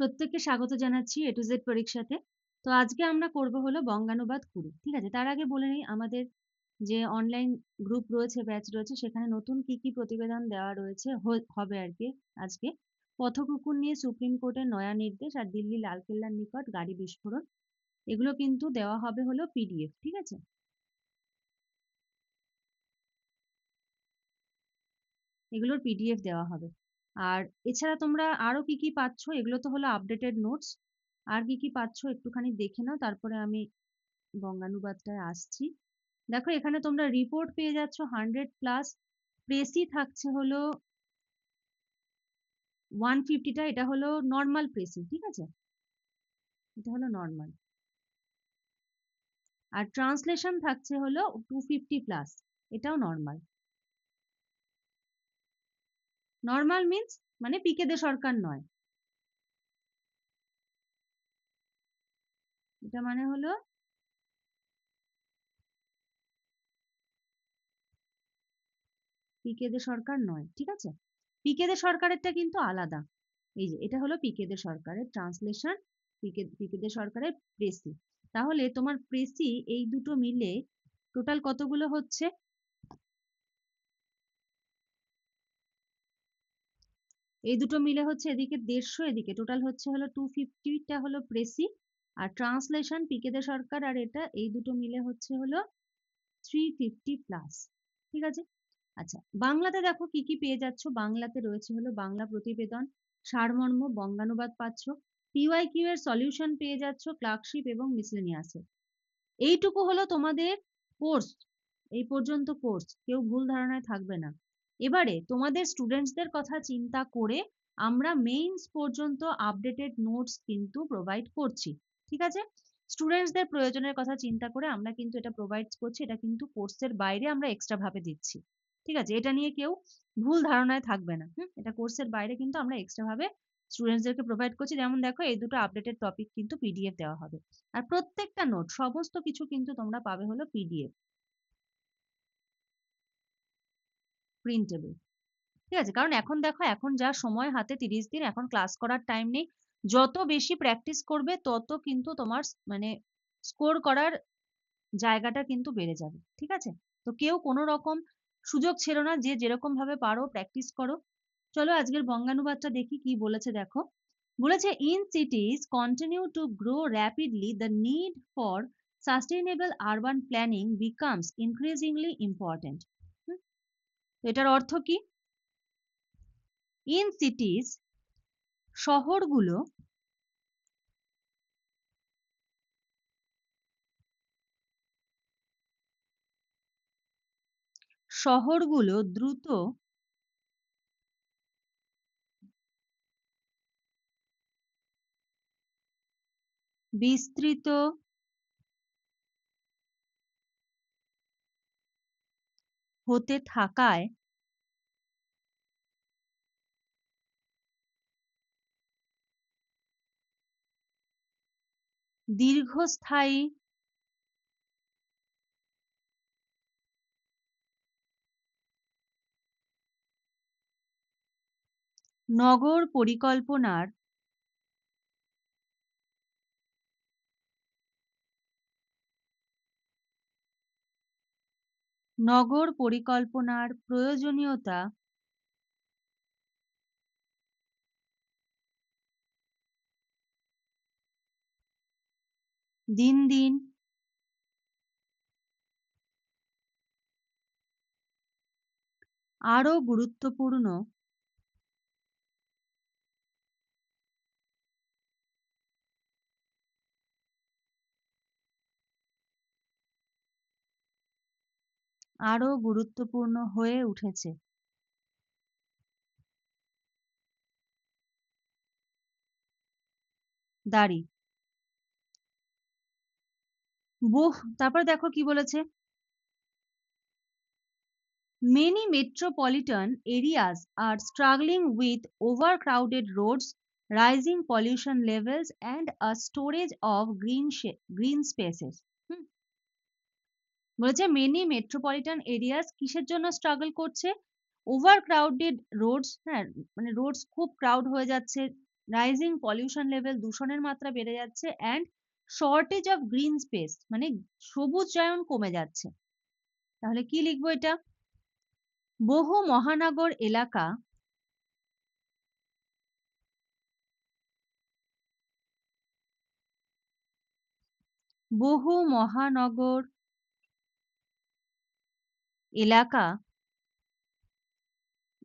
প্রত্যেককে স্বাগত জানাচ্ছি এ টু জেড পরীক্ষাতে তো আজকে আমরা করব হলো বঙ্গানুবাদ কুড়ি। ঠিক আছে? তার আগে বলে নিই, আমাদের যে অনলাইন গ্রুপ রয়েছে ব্যাচ রয়েছে, সেখানে নতুন কি কি প্রতিবেদন দেওয়া রয়েছে হবে আর কি আজকে। পথকুকুর নিয়ে সুপ্রিম কোর্টের নয়া নির্দেশ আর দিল্লি লালকেল্লার নিকট গাড়ি বিস্ফোরণ। এগুলো কিন্তু দেওয়া হবে হলো পিডিএফ ঠিক আছে? এগুলোর পিডিএফ দেওয়া হবে। আর এছাড়া তোমরা আরও কি কি পাচ্ছ? এগুলো তো হলো আপডেটেড নোটস আর কি কি পাচ্ছ একটুখানি দেখে নাও, তারপরে আমি বঙ্গানুবাদটায় আসছি। দেখো, এখানে তোমরা রিপোর্ট পেয়ে যাচ্ছ হান্ড্রেড প্লাস প্রেসি থাকছে হলো ওয়ান ফিফটিটা এটা হলো নর্মাল প্রেসি ঠিক আছে? এটা হলো নর্মাল আর ট্রান্সলেশন থাকছে হলো টু ফিফটি প্লাস এটাও নর্মাল নর্মাল মিন্স মানে পিকে দে সরকার নয়। এটা মানে হলো পিকে দে সরকার নয়, ঠিক আছে? পিকে দে সরকারেরটা কিন্তু আলাদা। এই যে, এটা হলো পিকে দে সরকারের ট্রান্সলেশন পিকে পিকে দে সরকারের প্রেসি। তাহলে তোমার প্রেসি এই দুটো মিলে টোটাল কতগুলো হচ্ছে? এই দুটো মিলে হচ্ছে এদিকে দেড়শো, এদিকে টোটাল হচ্ছে হলো টু ফিফটিটা হলো প্রেসি আর ট্রান্সলেশন পিকেদে সরকার আর এটা, এই দুটো মিলে হচ্ছে হলো থ্রি ফিফটি প্লাস ঠিক আছে? আচ্ছা বাংলাতে দেখো কি কি পেয়ে যাচ্ছ। বাংলাতে রয়েছে হলো বাংলা প্রতিবেদন, সারমর্ম, বঙ্গানুবাদ পাচ্ছ পিওয়াই কিউ এর সলিউশন পেয়ে যাচ্ছ ক্লার্কশিপ এবং মিসলেনিয়াসের এইটুকু হলো তোমাদের কোর্স এই পর্যন্ত কোর্স কেউ ভুল ধারণায় থাকবে না। এবারে তোমাদের স্টুডেন্টসদের কথা চিন্তা করে আমরা মেইনস পর্যন্ত আপডেটেড নোটস কিন্তু প্রোভাইড করছি, ঠিক আছে? স্টুডেন্টসদের প্রয়োজনের কথা চিন্তা করে আমরা কিন্তু এটা প্রোভাইড করছি, এটা কিন্তু কোর্সের বাইরে আমরা এক্সট্রা ভাবে দিচ্ছি, ঠিক আছে? এটা নিয়ে কেউ ভুল ধারণায় থাকবে না, হুম? এটা কোর্সের বাইরে কিন্তু আমরা এক্সট্রা ভাবে স্টুডেন্টসদেরকে প্রোভাইড করছি, যেমন দেখো এই দুটো আপডেটেড টপিক কিন্তু পিডিএফ দেওয়া হবে, আর প্রত্যেকটা নোট সমস্ত কিছু কিন্তু তোমরা পাবে হলো পিডিএফ প্রিন্টেবল ঠিক আছে? কারণ এখন দেখো, এখন যা সময় হাতে তিরিশ দিন, এখন ক্লাস করার টাইম নেই। যত বেশি প্র্যাকটিস করবে, তত কিন্তু তোমার মানে স্কোর করার জায়গাটা কিন্তু বেড়ে যাবে, ঠিক আছে? তো কেউ কোনো রকম সুযোগ ছিল না, যে যেরকম ভাবে পারো প্র্যাকটিস করো। চলো আজকের বঙ্গানুবাদটা দেখি কি বলেছে, দেখো। বলেছে in cities continue to grow rapidly the need for sustainable urban planning becomes increasingly important এটার অর্থ কি? ইন সিটিজ শহরগুলো শহরগুলো দ্রুত বিস্তৃত হতে থাকায় দীর্ঘস্থায়ী নগর পরিকল্পনার নগর পরিকল্পনার প্রয়োজনীয়তা দিন দিন আরও গুরুত্বপূর্ণ আরও গুরুত্বপূর্ণ হয়ে উঠেছে দাড়ি বুহ তারপর দেখো কি বলেছে Many metropolitan areas are struggling with overcrowded roads, rising pollution levels, and a storage of green, green spaces. বলেছে মেনি মেট্রোপলিটন এরিয়াস কিসের জন্য স্ট্রাগল করছে? ওভার ক্রাউডেড রোডস হ্যাঁ মানে রোডস খুব ক্রাউড হয়ে যাচ্ছে রাইজিং পলিউশন লেভেল দূষণের মাত্রা বেড়ে যাচ্ছে and shortage of green space মানে সবুজ সবুজায়ন কমে যাচ্ছে। তাহলে কি লিখব এটা? বহু মহানগর এলাকা বহু মহানগর এলাকা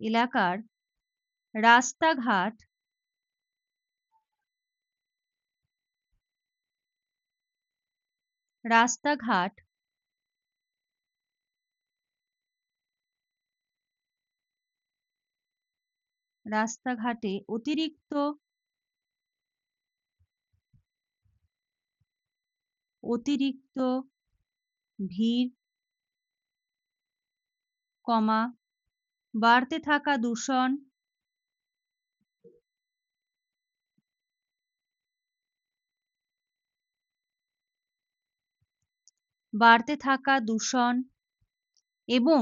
এলাকার রাস্তাঘাট রাস্তাঘাট রাস্তাঘাটে অতিরিক্ত অতিরিক্ত ভিড় কমা। বাড়তে থাকা দূষণ। বাড়তে থাকা দূষণ এবং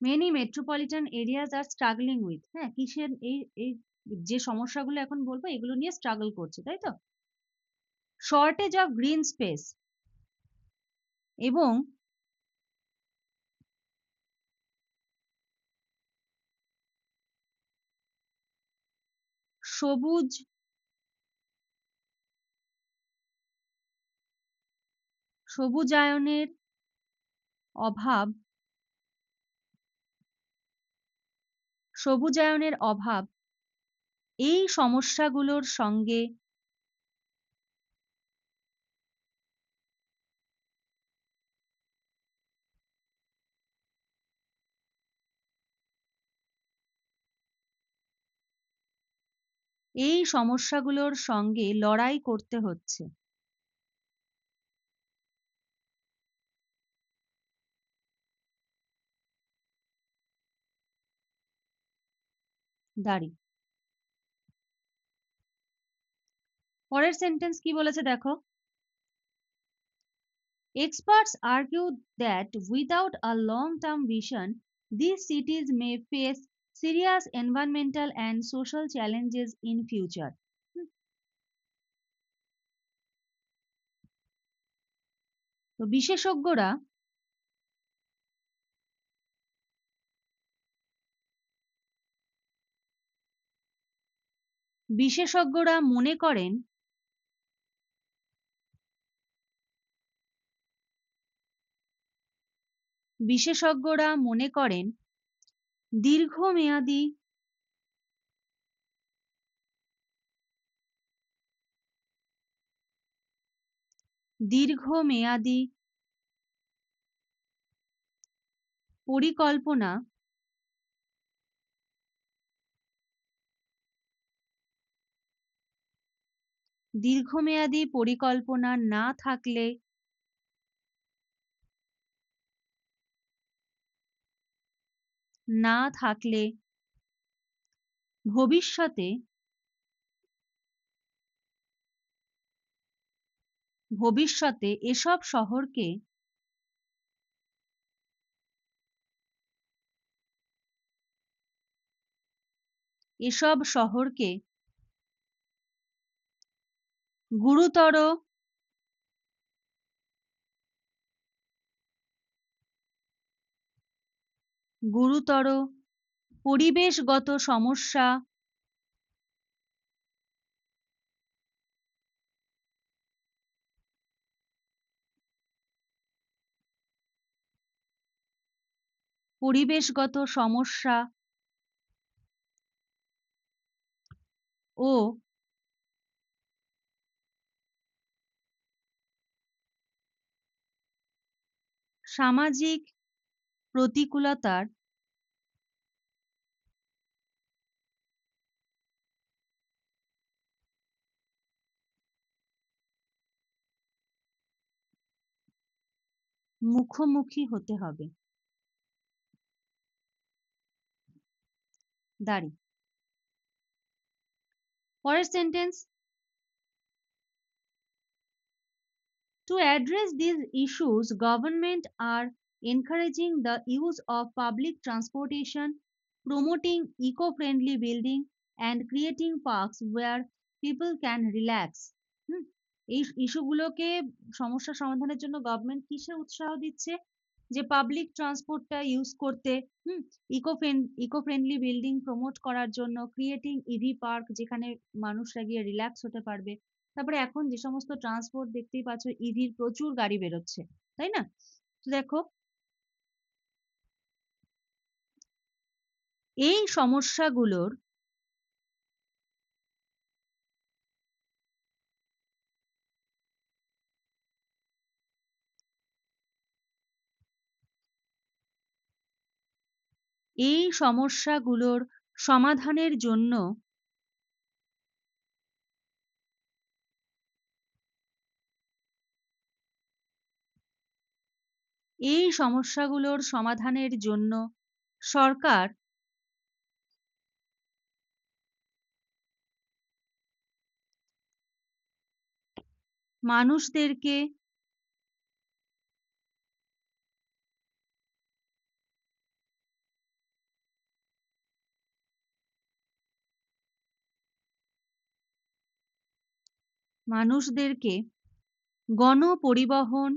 many metropolitan areas are struggling with হ্যাঁ? কিসের এই এই যে সমস্যাগুলো এখন বলব, এগুলো নিয়ে স্ট্রাগল করছে, তাই তো? শর্টেজ অফ গ্রিন স্পেস এবং সবুজ সবুজায়নের অভাব সবুজায়নের অভাব এই সমস্যাগুলোর সঙ্গে এই সমস্যা গুলোর সঙ্গে লড়াই করতে হচ্ছে। দাড়ি। পরের সেন্টেন্স কি বলেছে দেখো? Experts argue that without a long term vision this cities may face serious environmental and social challenges in future. তো বিশেষজ্ঞরা বিশেষজ্ঞরা মনে করেন বিশেষজ্ঞরা মনে করেন দীর্ঘমেয়াদী দীর্ঘমেয়াদী পরিকল্পনা দীর্ঘমেয়াদী পরিকল্পনা না থাকলে না থাকলে ভবিষ্যতে ভবিষ্যতে এসব শহরকে এসব শহরকে গুরুতর গুরুতর পরিবেশগত সমস্যা। পরিবেশগত সমস্যা। ও সামাজিক প্রতিকূলতার মুখোমুখি হতে হবে দাড়ি পরের sentence To address these issues, government are encouraging the use of public transportation, promoting eco-friendly building, and creating parks where people can relax. এই ইস্যুগুলোকে সমস্যা সমাধানের জন্য গভর্নমেন্ট কিসে উৎসাহ দিচ্ছে? যে পাবলিক ট্রান্সপোর্টটা ইউজ করতে, হুম? Eco eco friendly building promote করার জন্য ক্রিয়েটিং ইভি পার্ক যেখানে মানুষরা গিয়ে রিল্যাক্স হতে পারবে। তারপরে এখন যে সমস্ত ট্রান্সপোর্ট দেখতেই পাচ্ছ ইভির প্রচুর গাড়ি বেরোচ্ছে, তাই না? দেখো, এই সমস্যাগুলোর এই সমস্যাগুলোর সমাধানের জন্য এই সমস্যাগুলোর সমাধানের জন্য সরকার মানুষদেরকে মানুষদেরকে গণপরিবহন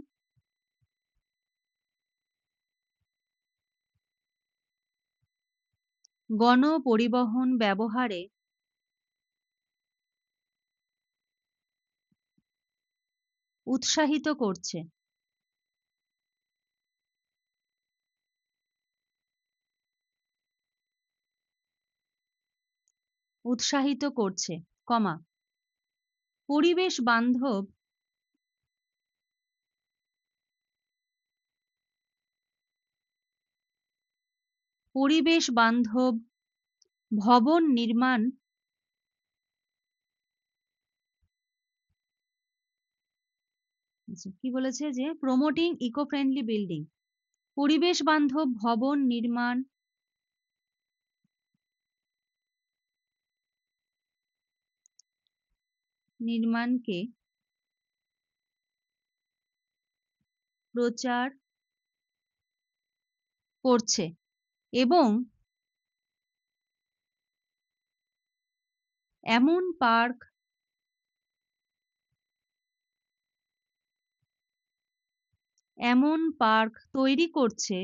গণপরিবহন ব্যবহারে উৎসাহিত করছে। উৎসাহিত করছে কমা পরিবেশ বান্ধব পরিবেশ বান্ধব ভবন নির্মাণ আচ্ছা, কি বলেছে যে প্রমোটিং ইকো ফ্রেন্ডলি বিল্ডিং পরিবেশ বান্ধব ভবন নির্মাণ নির্মাণকে প্রচার করছে এবং এমন পার্ক এমন পার্ক তৈরি করছে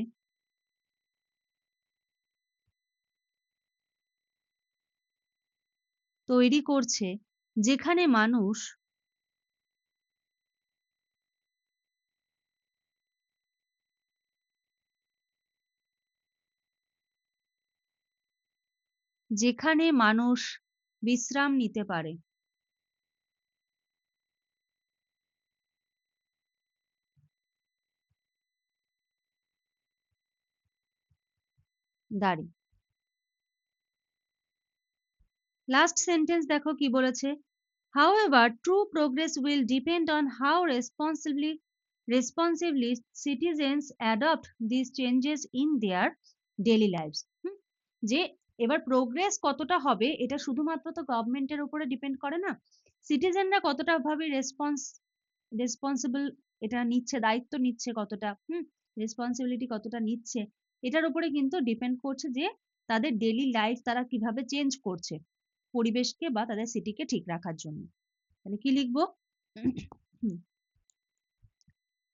তৈরি করছে যেখানে মানুষ যেখানে মানুষ বিশ্রাম নিতে পারে। দাঁড়ি। লাস্ট সেন্টেন্স দেখো কি বলেছে However, true progress will depend on how responsibly responsively citizens adopt these changes in their daily lives. হুম? যে এবার প্রোগ্রেস কতটা হবে এটা শুধুমাত্র তো গভর্নমেন্টের উপরে ডিপেন্ড করে না সিটিজেনরা কতটা ভাবে রেসপন্স রেসপন্সিবল এটা নিচ্ছে দায়িত্ব নিচ্ছে কতটা হুম রেসপন্সিবিলিটি কতটা নিচ্ছে এটার উপরে কিন্তু ডিপেন্ড করছে যে তাদের ডেলি লাইফ তারা কীভাবে চেঞ্জ করছে পরিবেশকে বা তাদের সিটিকে ঠিক রাখার জন্য। তাহলে কি লিখব?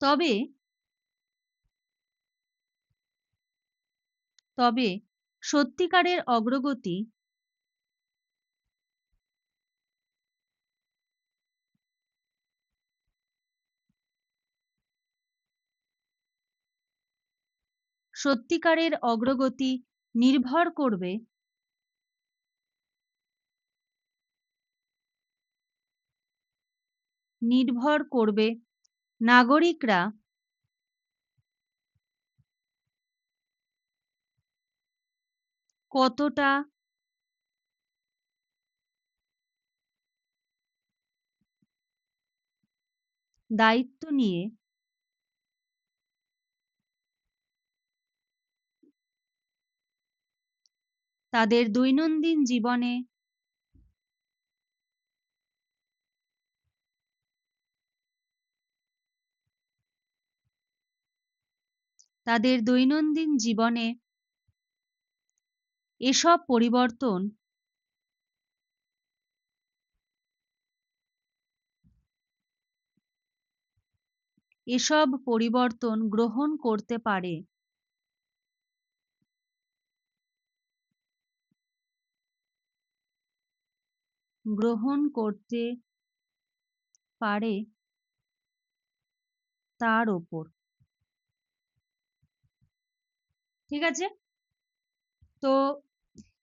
তবে তবে সত্যিকারের অগ্রগতি সত্যিকারের অগ্রগতি নির্ভর করবে নির্ভর করবে নাগরিকরা। কতটা দায়িত্ব নিয়ে তাদের দৈনন্দিন জীবনে তাদের দৈনন্দিন জীবনে এসব পরিবর্তন এসব পরিবর্তন গ্রহণ করতে পারে। গ্রহণ করতে পারে তার ওপর। ঠিক আছে? তো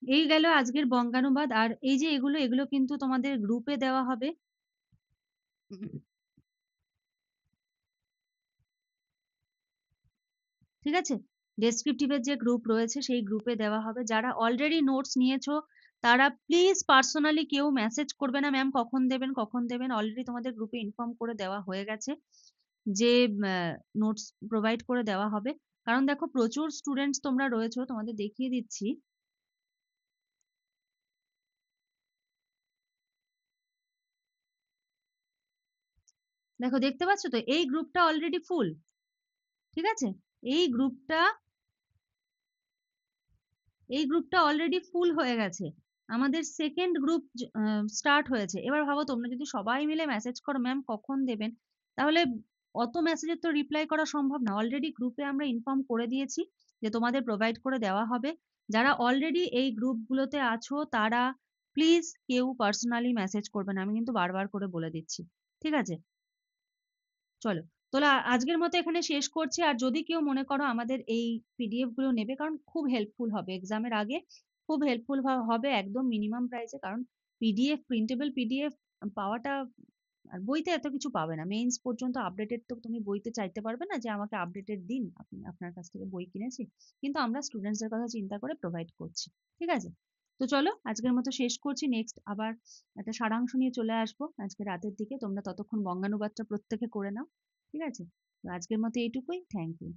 এই গেল আজকের বঙ্গানুবাদ। আর এই যে এগুলো এগুলো কিন্তু তোমাদের গ্রুপে দেওয়া হবে। ঠিক আছে? ডেসক্রিপটিভের যে গ্রুপ রয়েছে, সেই গ্রুপে দেওয়া হবে। যারা অলরেডি নোটস নিয়েছো, তারা প্লিজ পার্সোনালি কেউ মেসেজ করবে না ম্যাম কখন দেবেন কখন দেবেন? অলরেডি তোমাদের গ্রুপে ইনফর্ম করে দেওয়া হয়ে গেছে যে নোটস প্রোভাইড করে দেওয়া হবে। কারণ দেখো প্রচুর স্টুডেন্টস তোমরা রয়েছো, তোমাদের দেখিয়ে দিচ্ছি। দেখো, দেখতে পাচ্ছ তো? এই গ্রুপটা অলরেডি ফুল ঠিক আছে? এই গ্রুপটা এই গ্রুপটা অলরেডি ফুল হয়ে গেছে। আমাদের সেকেন্ড গ্রুপ স্টার্ট হয়েছে। এবার ভাবো, তোমরা যদি সবাই মিলে মেসেজ করো ম্যাম কখন দেবেন? তাহলে অত মেসেজের তো রিপ্লাই করা সম্ভব না। অলরেডি গ্রুপে আমরা ইনফর্ম করে দিয়েছি যে তোমাদের প্রোভাইড করে দেওয়া হবে। যারা অলরেডি এই গ্রুপগুলোতে আছো, তারা প্লিজ কেউ পার্সোনালি মেসেজ করবে না। আমি কিন্তু বারবার করে বলে দিচ্ছি। ঠিক আছে? চলো। তাহলে আজকের মতো এখানে শেষ করছি। আর যদি কেউ মনে করো আমাদের এই পিডিএফগুলো নেবে, কারণ খুব হেল্পফুল হবে। এক্সামের আগে খুব হেল্পফুল হবে একদম মিনিমাম প্রাইসে কারণ পিডিএফ প্রিন্টেবল পিডিএফ পাওয়াটা আর বইতে এত কিছু পাবে না। মেইনস পর্যন্ত আপডেটেড তো তুমি বইতে চাইতে পারবে না যে, আমাকে আপডেটেড দিন, আপনি, আপনার কাছ থেকে বই কিনেছি। কিন্তু আমরা স্টুডেন্টসদের কথা চিন্তা করে প্রোভাইড করছি। ঠিক আছে? তো চলো, আজকের মতো শেষ করছি। নেক্সট আবার একটা সারাংশ নিয়ে চলে আসব। আজকে রাতের দিকে তোমরা ততক্ষণ বঙ্গানুবাদটা প্রত্যেকে করে নাও। ঠিক আছে? তো আজকের মতো এইটুকুই। Thank you